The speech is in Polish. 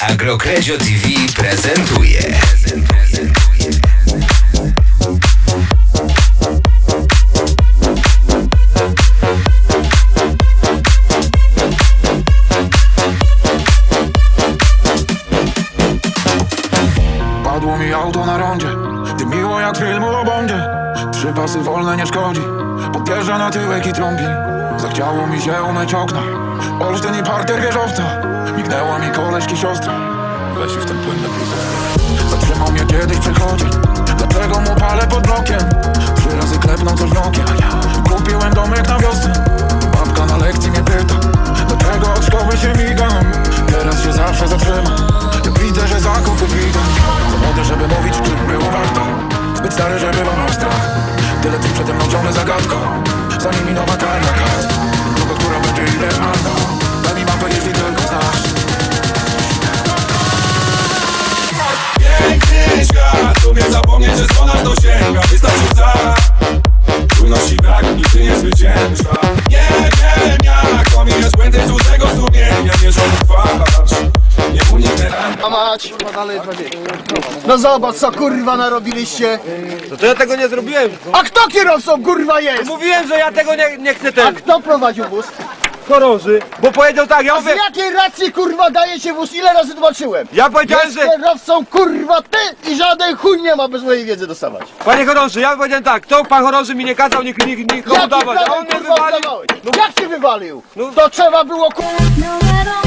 Agrocrezio TV prezentuje. Padło mi auto na rondzie. Ty miło jak filmu o bondzie Trzy pasy wolne nie szkodzi. Podjeżdża na tyłek i trąbi. Zachciało mi się umyć okna. Olsztyn i parter wieżowca koleżki siostra Weź już ten płyn lepiej zostaw. Zatrzymał mnie kiedyś przechodzi Dlaczego mu palę pod blokiem. Trzy razy klepnął coś w nokie Kupiłem domek na wiosce. Babka na lekcji mnie pyta. Dlaczego od szkoły się migam? Teraz się zawsze zatrzyma Ja widzę, że zakupy widzę Za młody, żeby mówić, czy było warto. Zbyt stary, żeby mam strach. Tyle tym przede mną ciągle zagadką. Zanim mi nowa karna umie zapomnieć, że co nas dosięga Wystarczy za Czujności brak, nigdy nie zwycięża Nie wiem jak omijać błędy cudzego sumienia Nie twarz, nie uniknę A mać! No zobacz co kurwa narobiliście! No to ja tego nie zrobiłem. A kto kierowcą kurwa jest? Mówiłem, że ja tego nie, nie chcę A ten kto prowadził wóz? Chorąży, bo powiedział tak, ja z mówię, jakiej racji kurwa daje się wóz? Ile razy tłumaczyłem? ja powiedziałem, Jest że, kierowcą kurwa ty i żaden chuj nie ma bez mojej wiedzy dostawać. panie chorąży, ja powiedziałem tak, to pan chorąży mi nie kazał nikt, nikt, nikomu Jaki dawać, a prawem, on mnie kurwa wywalił. oddawałeś? No, Jak się wywalił? No. To trzeba było kurwa No